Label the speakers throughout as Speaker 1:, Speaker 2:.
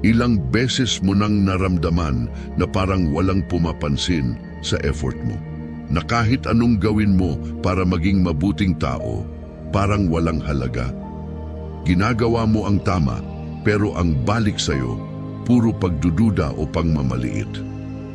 Speaker 1: Ilang beses mo nang naramdaman na parang walang pumapansin sa effort mo. Na kahit anong gawin mo para maging mabuting tao, parang walang halaga. Ginagawa mo ang tama, pero ang balik sa'yo, puro pagdududa o pangmamaliit.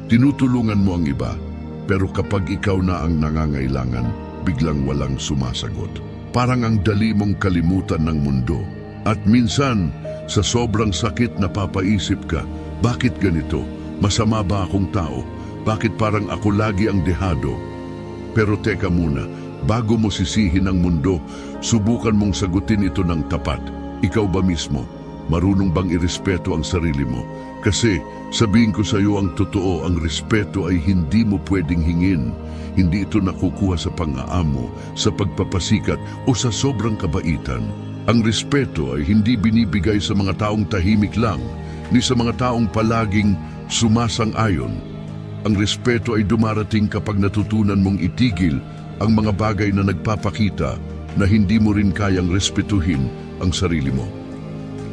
Speaker 1: Tinutulungan mo ang iba, pero kapag ikaw na ang nangangailangan, biglang walang sumasagot. Parang ang dali mong kalimutan ng mundo. At minsan, sa sobrang sakit napapaisip ka, bakit ganito? Masama ba akong tao? Bakit parang ako lagi ang dehado? Pero teka muna, bago mo sisihin ang mundo, subukan mong sagutin ito ng tapat. Ikaw ba mismo? Marunong bang irespeto ang sarili mo? Kasi sabihin ko sa iyo ang totoo, ang respeto ay hindi mo pwedeng hingin. Hindi ito nakukuha sa pang-aamo, sa pagpapasikat o sa sobrang kabaitan. Ang respeto ay hindi binibigay sa mga taong tahimik lang, ni sa mga taong palaging sumasang-ayon. Ang respeto ay dumarating kapag natutunan mong itigil ang mga bagay na nagpapakita na hindi mo rin kayang respetuhin ang sarili mo.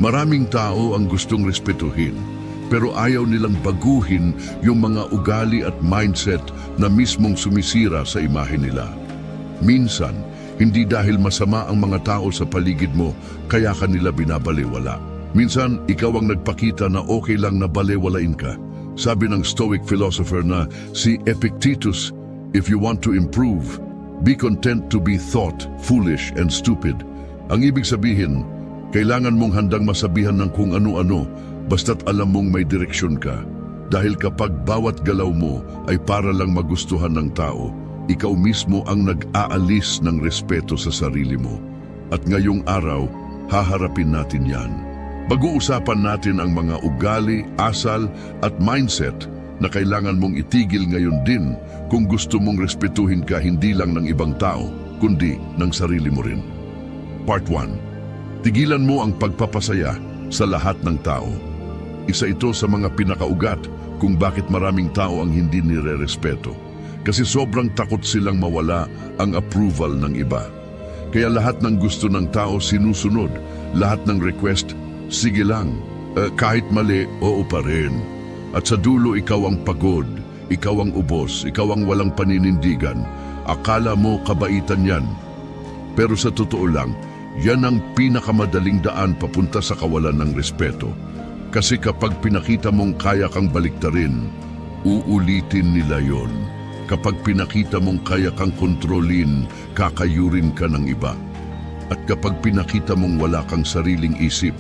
Speaker 1: Maraming tao ang gustong respetuhin, pero ayaw nilang baguhin yung mga ugali at mindset na mismong sumisira sa imahe nila. Minsan, hindi dahil masama ang mga tao sa paligid mo, kaya kanila binabaliwala. Minsan, ikaw ang nagpakita na okay lang na balewalain ka. Sabi ng Stoic philosopher na si Epictetus, if you want to improve, be content to be thought, foolish, and stupid. Ang ibig sabihin, kailangan mong handang masabihan ng kung ano-ano basta't alam mong may direksyon ka. Dahil kapag bawat galaw mo ay para lang magustuhan ng tao, ikaw mismo ang nag-aalis ng respeto sa sarili mo. At ngayong araw, haharapin natin yan. Pag-uusapan natin ang mga ugali, asal at mindset na kailangan mong itigil ngayon din kung gusto mong respetuhin ka hindi lang ng ibang tao, kundi ng sarili mo rin. Part 1. Tigilan mo ang pagpapasaya sa lahat ng tao. Isa ito sa mga pinakaugat kung bakit maraming tao ang hindi nire-respeto. Kasi sobrang takot silang mawala ang approval ng iba. Kaya lahat ng gusto ng tao sinusunod, lahat ng request, sige lang, Eh, kahit mali, oo pa rin. At sa dulo ikaw ang pagod, ikaw ang ubos, ikaw ang walang paninindigan. Akala mo kabaitan yan. Pero sa totoo lang, yan ang pinakamadaling daan papunta sa kawalan ng respeto. Kasi kapag pinakita mong kaya kang baliktarin, uulitin nila yon. Kapag pinakita mong kaya kang kontrolin, kakayurin ka ng iba. At kapag pinakita mong wala kang sariling isip,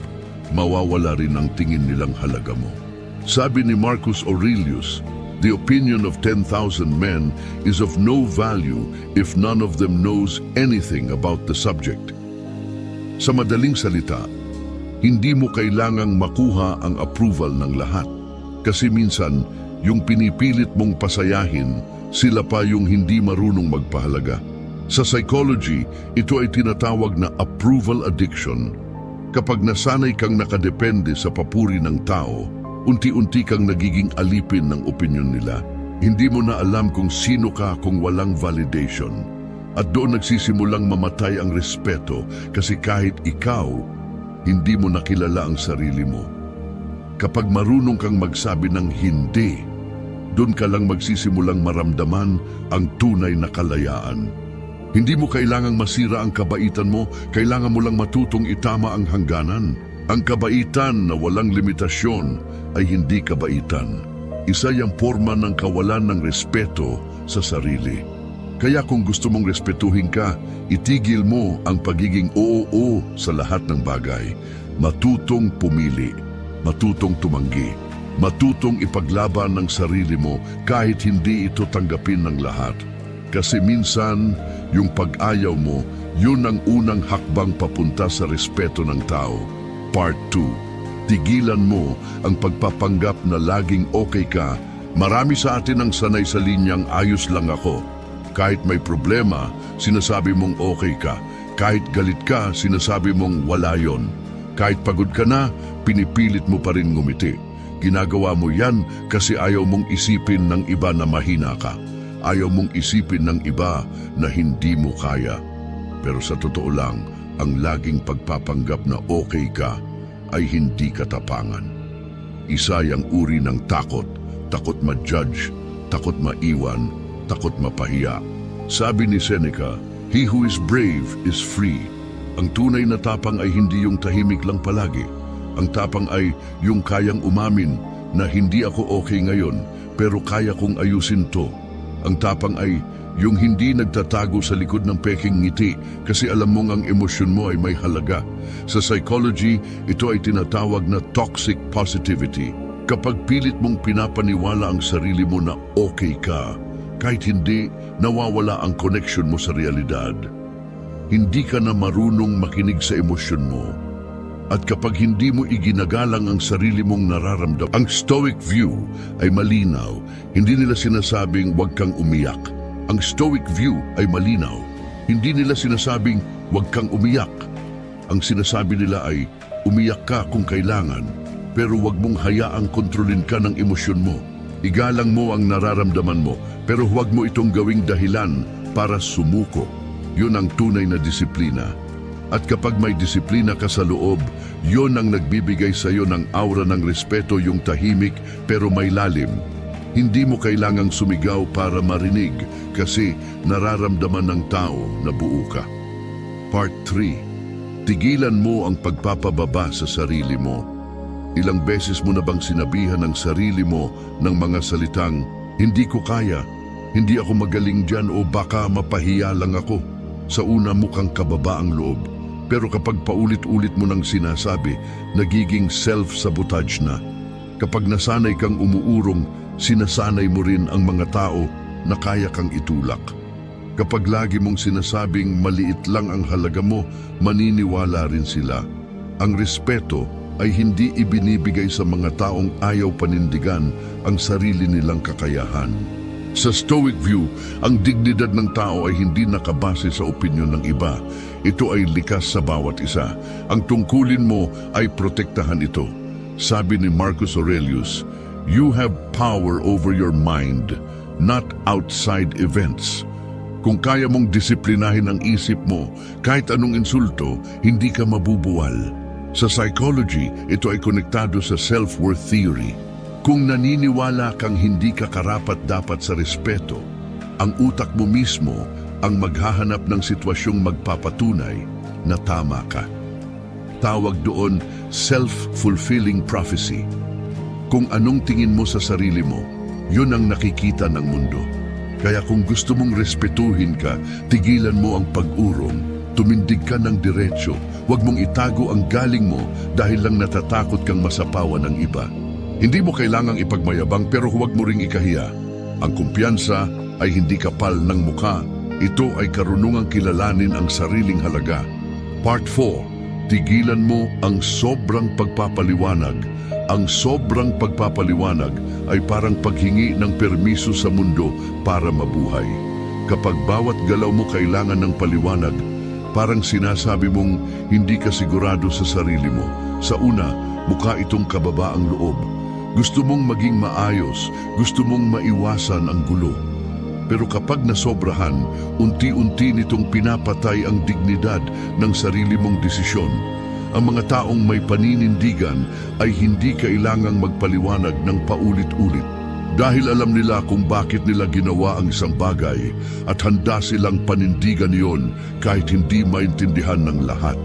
Speaker 1: mawawala rin ang tingin nilang halaga mo. Sabi ni Marcus Aurelius, the opinion of 10,000 men is of no value if none of them knows anything about the subject. Sa madaling salita, hindi mo kailangang makuha ang approval ng lahat. Kasi minsan, yung pinipilit mong pasayahin, sila pa yung hindi marunong magpahalaga. Sa psychology, ito ay tinatawag na approval addiction. Kapag nasanay kang nakadepende sa papuri ng tao, unti-unti kang nagiging alipin ng opinyon nila. Hindi mo na alam kung sino ka kung walang validation. At doon nagsisimulang mamatay ang respeto kasi kahit ikaw, hindi mo nakilala ang sarili mo. Kapag marunong kang magsabi ng hindi, doon ka lang magsisimulang maramdaman ang tunay na kalayaan. Hindi mo kailangang masira ang kabaitan mo, kailangan mo lang matutong itama ang hangganan. Ang kabaitan na walang limitasyon ay hindi kabaitan. Isa yung forma ng kawalan ng respeto sa sarili. Kaya kung gusto mong respetuhin ka, itigil mo ang pagiging oo-o sa lahat ng bagay. Matutong pumili, matutong tumanggi, matutong ipaglaban ng sarili mo kahit hindi ito tanggapin ng lahat. Kasi minsan, yung pag-ayaw mo, yun ang unang hakbang papunta sa respeto ng tao. Part 2. Tigilan mo ang pagpapanggap na laging okay ka. Marami sa atin ang sanay sa linyang ayos lang ako. Kahit may problema, sinasabi mong okay ka. Kahit galit ka, sinasabi mong wala yon. Kahit pagod ka na, pinipilit mo pa rin ngumiti. Ginagawa mo yan kasi ayaw mong isipin ng iba na mahina ka. Ayaw mong isipin ng iba na hindi mo kaya. Pero sa totoo lang, ang laging pagpapanggap na okay ka ay hindi katapangan. Isa yung uri ng takot. Takot ma-judge, takot maiwan, takot mapahiya. Sabi ni Seneca, He who is brave is free. Ang tunay na tapang ay hindi yung tahimik lang palagi. Ang tapang ay yung kayang umamin na hindi ako okay ngayon pero kaya kong ayusin to. Ang tapang ay yung hindi nagtatago sa likod ng peking ngiti kasi alam mong ang emosyon mo ay may halaga. Sa psychology, ito ay tinatawag na toxic positivity. Kapag pilit mong pinapaniwala ang sarili mo na okay ka, kahit hindi, nawawala ang connection mo sa realidad. Hindi ka na marunong makinig sa emosyon mo. At kapag hindi mo iginagalang ang sarili mong nararamdam, ang stoic view ay malinaw. Hindi nila sinasabing huwag kang umiyak. Ang stoic view ay malinaw. Hindi nila sinasabing huwag kang umiyak. Ang sinasabi nila ay umiyak ka kung kailangan, pero huwag mong hayaang kontrolin ka ng emosyon mo. Igalang mo ang nararamdaman mo, pero huwag mo itong gawing dahilan para sumuko. Yun ang tunay na disiplina. At kapag may disiplina ka sa loob, yon ang nagbibigay sa iyo ng aura ng respeto yung tahimik pero may lalim. Hindi mo kailangang sumigaw para marinig kasi nararamdaman ng tao na buo ka. Part 3. Tigilan mo ang pagpapababa sa sarili mo. Ilang beses mo na bang sinabihan ng sarili mo ng mga salitang, Hindi ko kaya, hindi ako magaling dyan o baka mapahiya lang ako. Sa una mukhang kababa ang loob. Pero kapag paulit-ulit mo nang sinasabi, nagiging self-sabotage na. Kapag nasanay kang umuurong, sinasanay mo rin ang mga tao na kaya kang itulak. Kapag lagi mong sinasabing maliit lang ang halaga mo, maniniwala rin sila. Ang respeto ay hindi ibinibigay sa mga taong ayaw panindigan ang sarili nilang kakayahan. Sa Stoic view, ang dignidad ng tao ay hindi nakabase sa opinyon ng iba. Ito ay likas sa bawat isa. Ang tungkulin mo ay protektahan ito. Sabi ni Marcus Aurelius, You have power over your mind, not outside events. Kung kaya mong disiplinahin ang isip mo, kahit anong insulto, hindi ka mabubuwal. Sa psychology, ito ay konektado sa self-worth theory. Kung naniniwala kang hindi ka karapat dapat sa respeto, ang utak mo mismo ang maghahanap ng sitwasyong magpapatunay na tama ka. Tawag doon self-fulfilling prophecy. Kung anong tingin mo sa sarili mo, yun ang nakikita ng mundo. Kaya kung gusto mong respetuhin ka, tigilan mo ang pag-urong, tumindig ka ng diretsyo, huwag mong itago ang galing mo dahil lang natatakot kang masapawan ng iba. Hindi mo kailangang ipagmayabang pero huwag mo ring ikahiya. Ang kumpiyansa ay hindi kapal ng mukha. Ito ay karunungang kilalanin ang sariling halaga. Part 4. Tigilan mo ang sobrang pagpapaliwanag. Ang sobrang pagpapaliwanag ay parang paghingi ng permiso sa mundo para mabuhay. Kapag bawat galaw mo kailangan ng paliwanag, parang sinasabi mong hindi ka sigurado sa sarili mo. Sa una, mukha itong kababaang loob. Gusto mong maging maayos, gusto mong maiwasan ang gulo. Pero kapag nasobrahan, unti-unti nitong pinapatay ang dignidad ng sarili mong desisyon. Ang mga taong may paninindigan ay hindi kailangang magpaliwanag ng paulit-ulit. Dahil alam nila kung bakit nila ginawa ang isang bagay at handa silang panindigan iyon kahit hindi maintindihan ng lahat.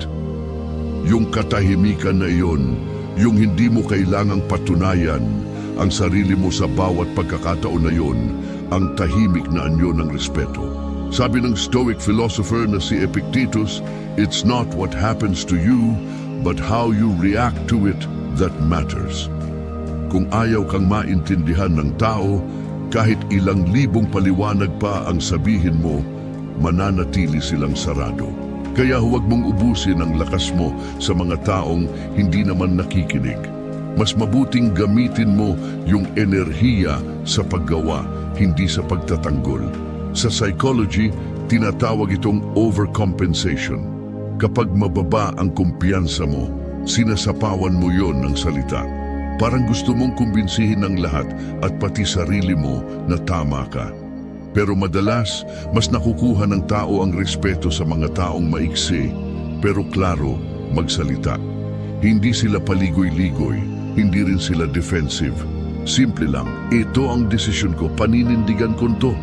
Speaker 1: Yung katahimikan na iyon, yung hindi mo kailangang patunayan ang sarili mo sa bawat pagkakataon na iyon, ang tahimik na anyo ng respeto. Sabi ng Stoic philosopher na si Epictetus, it's not what happens to you, but how you react to it that matters. Kung ayaw kang maintindihan ng tao, kahit ilang libong paliwanag pa ang sabihin mo, mananatili silang sarado. Kaya huwag mong ubusin ang lakas mo sa mga taong hindi naman nakikinig. Mas mabuting gamitin mo yung enerhiya sa paggawa, hindi sa pagtatanggol. Sa psychology, tinatawag itong overcompensation. Kapag mababa ang kumpiyansa mo, sinasapawan mo yon ng salita. Parang gusto mong kumbinsihin ng lahat at pati sarili mo na tama ka. Pero madalas, mas nakukuha ng tao ang respeto sa mga taong maiksi, pero klaro magsalita. Hindi sila paligoy-ligoy, hindi rin sila defensive. Simple lang, ito ang desisyon ko, paninindigan ko to.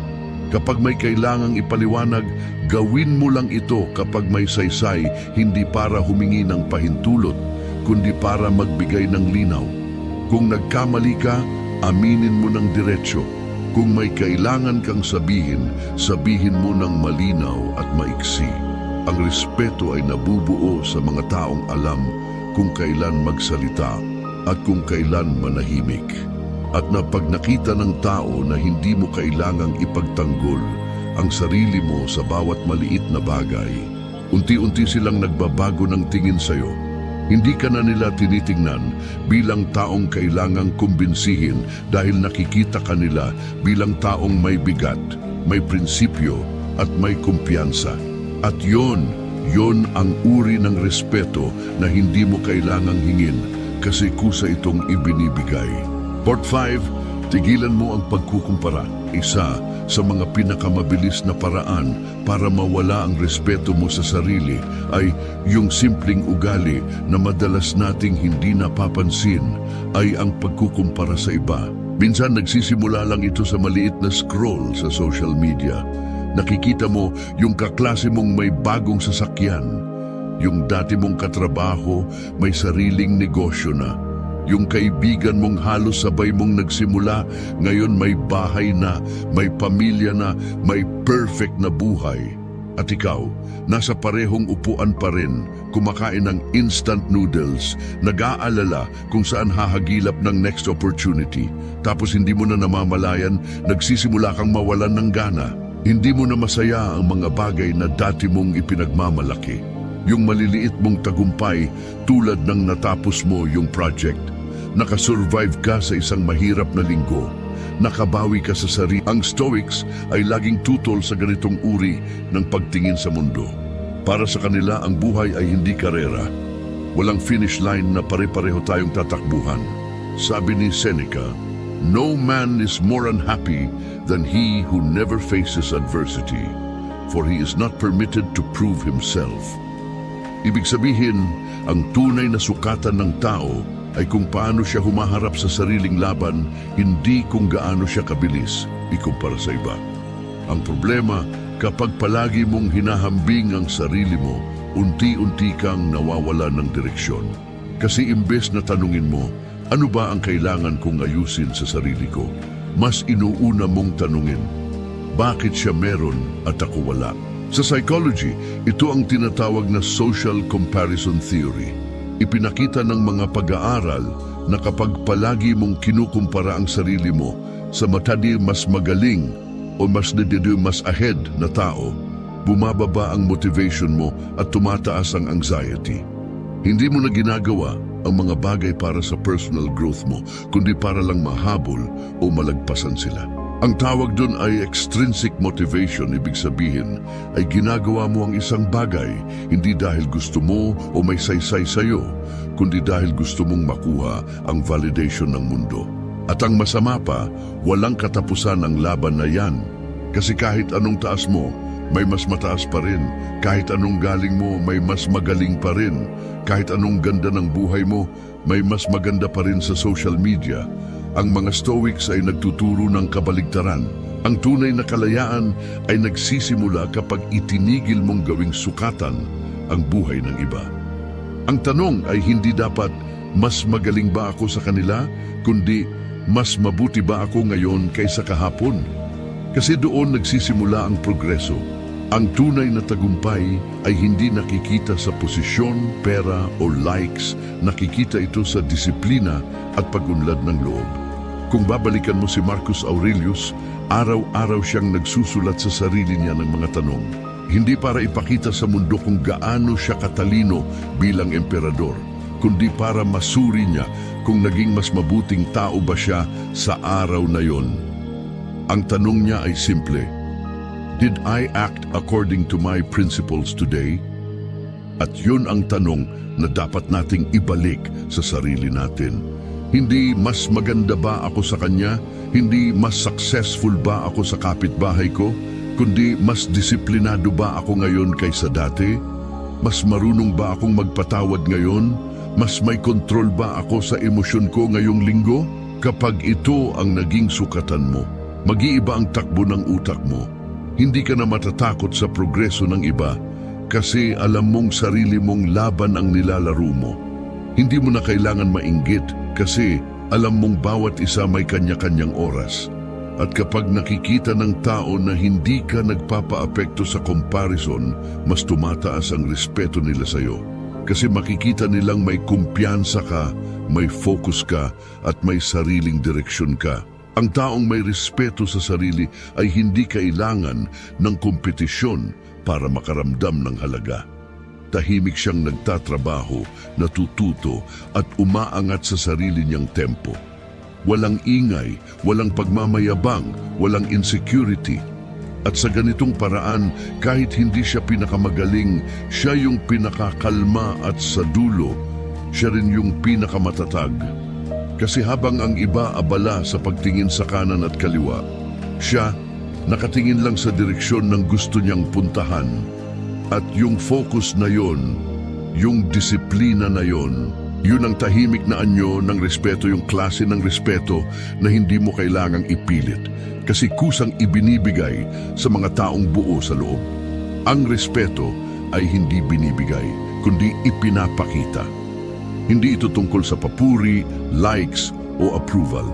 Speaker 1: Kapag may kailangang ipaliwanag, gawin mo lang ito kapag may saysay, hindi para humingi ng pahintulot, kundi para magbigay ng linaw. Kung nagkamali ka, aminin mo ng diretsyo. Kung may kailangan kang sabihin, sabihin mo ng malinaw at maiksi. Ang respeto ay nabubuo sa mga taong alam kung kailan magsalita at kung kailan manahimik. At na pag nakita ng tao na hindi mo kailangang ipagtanggol ang sarili mo sa bawat maliit na bagay, unti-unti silang nagbabago ng tingin sa'yo. Hindi ka na nila tinitingnan bilang taong kailangang kumbinsihin dahil nakikita ka nila bilang taong may bigat, may prinsipyo at may kumpiyansa. At yon, yon ang uri ng respeto na hindi mo kailangang hingin kasi kusa itong ibinibigay. Part 5, tigilan mo ang pagkukumpara. Isa sa mga pinakamabilis na paraan para mawala ang respeto mo sa sarili ay yung simpleng ugali na madalas nating hindi napapansin ay ang pagkukumpara sa iba. Minsan nagsisimula lang ito sa maliit na scroll sa social media. Nakikita mo yung kaklase mong may bagong sasakyan, yung dati mong katrabaho may sariling negosyo na. Yung kaibigan mong halos sabay mong nagsimula, ngayon may bahay na, may pamilya na, may perfect na buhay. At ikaw, nasa parehong upuan pa rin, kumakain ng instant noodles, nag-aalala kung saan hahagilap ng next opportunity. Tapos hindi mo na namamalayan, nagsisimula kang mawalan ng gana. Hindi mo na masaya ang mga bagay na dati mong ipinagmamalaki. Yung maliliit mong tagumpay tulad ng natapos mo yung project. Nakasurvive ka sa isang mahirap na linggo. Nakabawi ka sa sarili. Ang Stoics ay laging tutol sa ganitong uri ng pagtingin sa mundo. Para sa kanila, ang buhay ay hindi karera. Walang finish line na pare-pareho tayong tatakbuhan. Sabi ni Seneca, No man is more unhappy than he who never faces adversity, for he is not permitted to prove himself. Ibig sabihin, ang tunay na sukatan ng tao ay kung paano siya humaharap sa sariling laban, hindi kung gaano siya kabilis ikumpara sa iba. Ang problema, kapag palagi mong hinahambing ang sarili mo, unti-unti kang nawawala ng direksyon. Kasi imbes na tanungin mo, ano ba ang kailangan kong ayusin sa sarili ko? Mas inuuna mong tanungin, bakit siya meron at ako wala? Sa psychology, ito ang tinatawag na social comparison theory. Ipinakita ng mga pag-aaral na kapag palagi mong kinukumpara ang sarili mo sa matadi mas magaling o mas nadidi mas ahead na tao, bumababa ang motivation mo at tumataas ang anxiety. Hindi mo na ginagawa ang mga bagay para sa personal growth mo, kundi para lang mahabol o malagpasan sila. Ang tawag doon ay extrinsic motivation, ibig sabihin ay ginagawa mo ang isang bagay hindi dahil gusto mo o may saysay sa'yo, kundi dahil gusto mong makuha ang validation ng mundo. At ang masama pa, walang katapusan ang laban na yan. Kasi kahit anong taas mo, may mas mataas pa rin. Kahit anong galing mo, may mas magaling pa rin. Kahit anong ganda ng buhay mo, may mas maganda pa rin sa social media. Ang mga Stoics ay nagtuturo ng kabaligtaran. Ang tunay na kalayaan ay nagsisimula kapag itinigil mong gawing sukatan ang buhay ng iba. Ang tanong ay hindi dapat mas magaling ba ako sa kanila, kundi mas mabuti ba ako ngayon kaysa kahapon? Kasi doon nagsisimula ang progreso. Ang tunay na tagumpay ay hindi nakikita sa posisyon, pera o likes, nakikita ito sa disiplina at pagunlad ng loob. Kung babalikan mo si Marcus Aurelius, araw-araw siyang nagsusulat sa sarili niya ng mga tanong. Hindi para ipakita sa mundo kung gaano siya katalino bilang emperador, kundi para masuri niya kung naging mas mabuting tao ba siya sa araw na yon. Ang tanong niya ay simple, Did I act according to my principles today? At yun ang tanong na dapat nating ibalik sa sarili natin. Hindi mas maganda ba ako sa kanya? Hindi mas successful ba ako sa kapitbahay ko? Kundi mas disiplinado ba ako ngayon kaysa dati? Mas marunong ba akong magpatawad ngayon? Mas may kontrol ba ako sa emosyon ko ngayong linggo? Kapag ito ang naging sukatan mo, mag-iiba ang takbo ng utak mo. Hindi ka na matatakot sa progreso ng iba kasi alam mong sarili mong laban ang nilalaro mo. Hindi mo na kailangan mainggit kasi alam mong bawat isa may kanya-kanyang oras. At kapag nakikita ng tao na hindi ka nagpapaapekto sa comparison, mas tumataas ang respeto nila sa'yo. Kasi makikita nilang may kumpiyansa ka, may focus ka, at may sariling direksyon ka. Ang taong may respeto sa sarili ay hindi kailangan ng kompetisyon para makaramdam ng halaga. Tahimik siyang nagtatrabaho, natututo at umaangat sa sarili niyang tempo. Walang ingay, walang pagmamayabang, walang insecurity. At sa ganitong paraan, kahit hindi siya pinakamagaling, siya yung pinakakalma at sa dulo, siya rin yung pinakamatatag. Kasi habang ang iba abala sa pagtingin sa kanan at kaliwa, siya nakatingin lang sa direksyon ng gusto niyang puntahan. At yung focus na yon, yung disiplina na yon, yun ang tahimik na anyo ng respeto, yung klase ng respeto na hindi mo kailangang ipilit kasi kusang ibinibigay sa mga taong buo sa loob. Ang respeto ay hindi binibigay, kundi ipinapakita. Hindi ito tungkol sa papuri, likes o approval.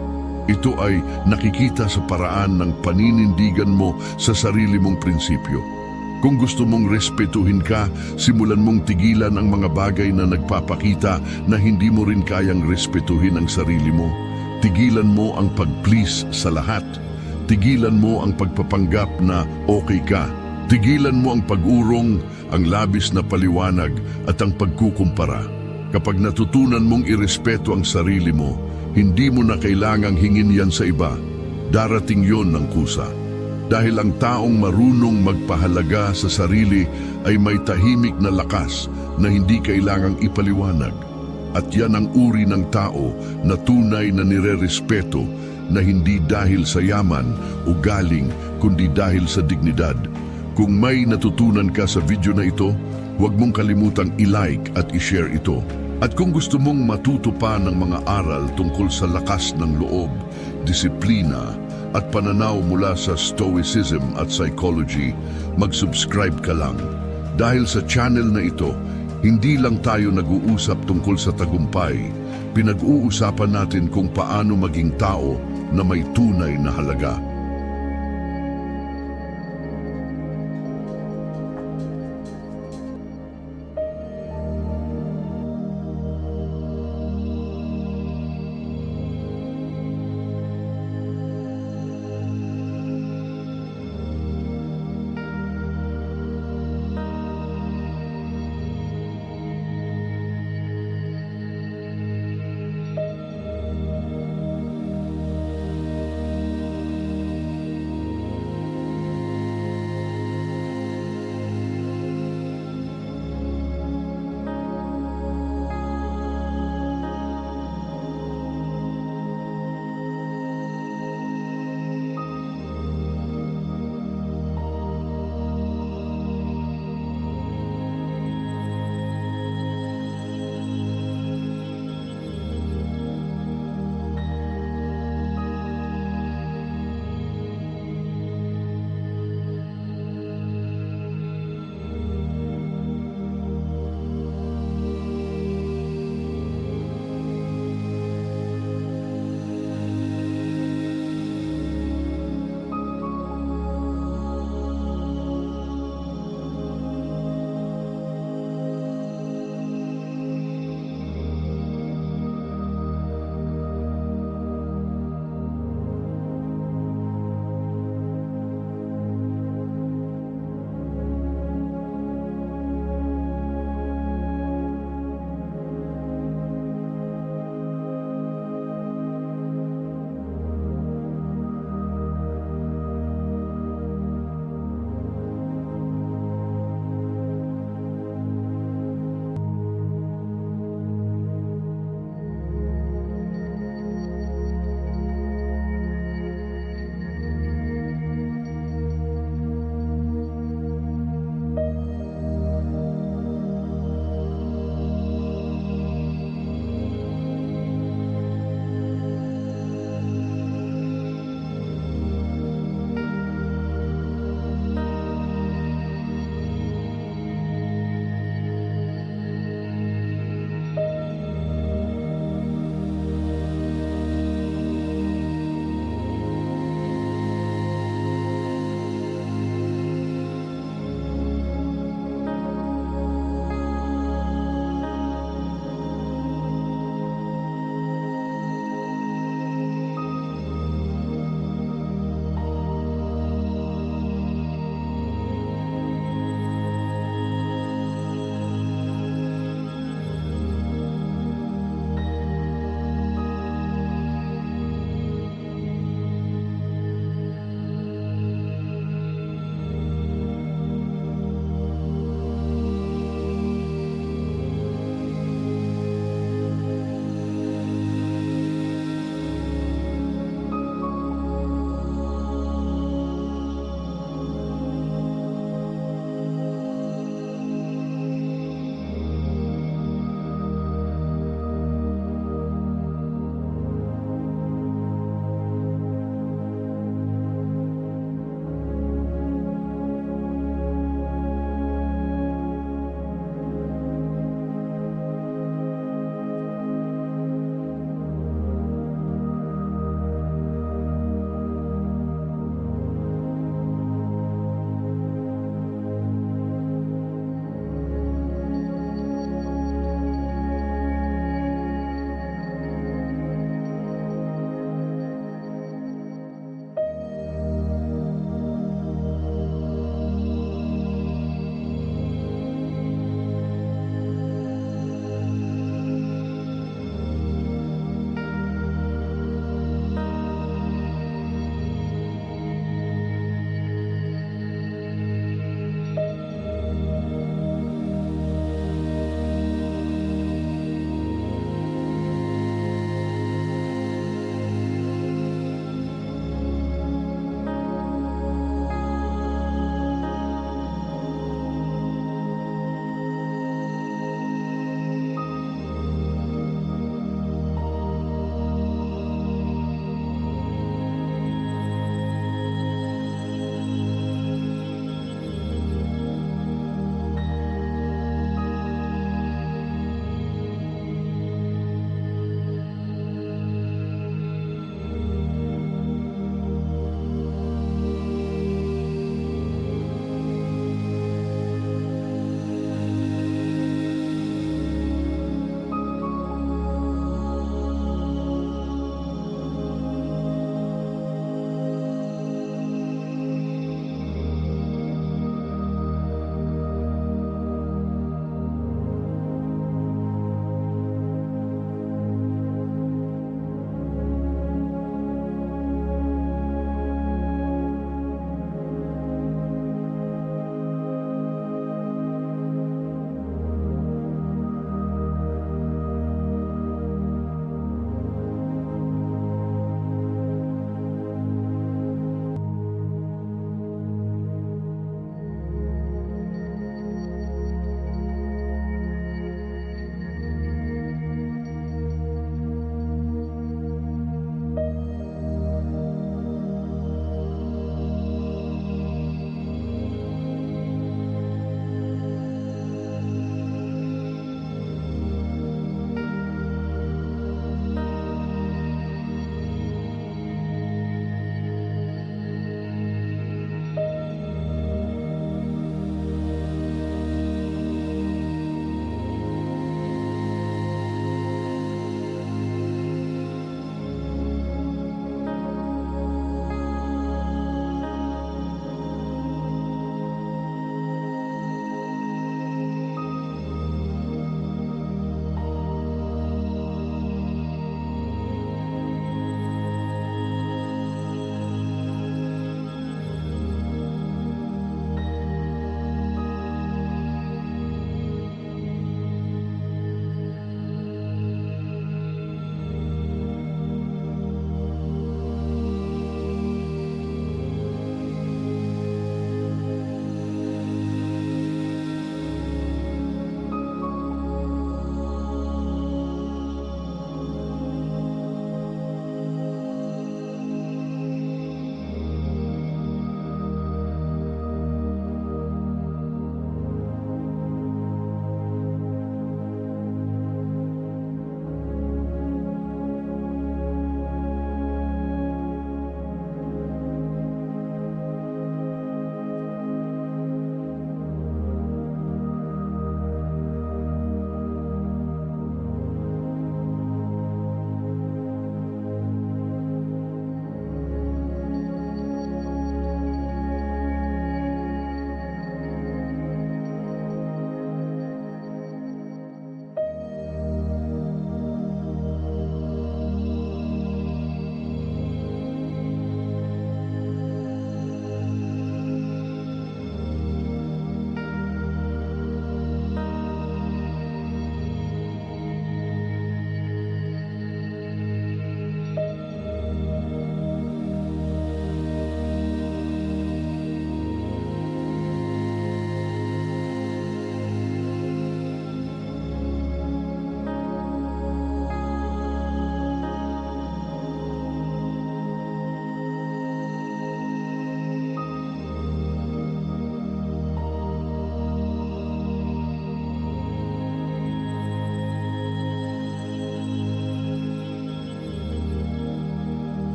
Speaker 1: Ito ay nakikita sa paraan ng paninindigan mo sa sarili mong prinsipyo. Kung gusto mong respetuhin ka, simulan mong tigilan ang mga bagay na nagpapakita na hindi mo rin kayang respetuhin ang sarili mo. Tigilan mo ang pag-please sa lahat. Tigilan mo ang pagpapanggap na okay ka. Tigilan mo ang pag-urong, ang labis na paliwanag at ang pagkukumpara. Kapag natutunan mong irespeto ang sarili mo, hindi mo na kailangang hingin yan sa iba. Darating yon ng kusa. Dahil ang taong marunong magpahalaga sa sarili ay may tahimik na lakas na hindi kailangang ipaliwanag. At yan ang uri ng tao na tunay na nire-respeto na hindi dahil sa yaman o galing kundi dahil sa dignidad. Kung may natutunan ka sa video na ito, huwag mong kalimutang i-like at i-share ito. At kung gusto mong matuto pa ng mga aral tungkol sa lakas ng loob, disiplina, at pananaw mula sa Stoicism at Psychology, mag-subscribe ka lang. Dahil sa channel na ito, hindi lang tayo nag-uusap tungkol sa tagumpay, pinag-uusapan natin kung paano maging tao na may tunay na halaga.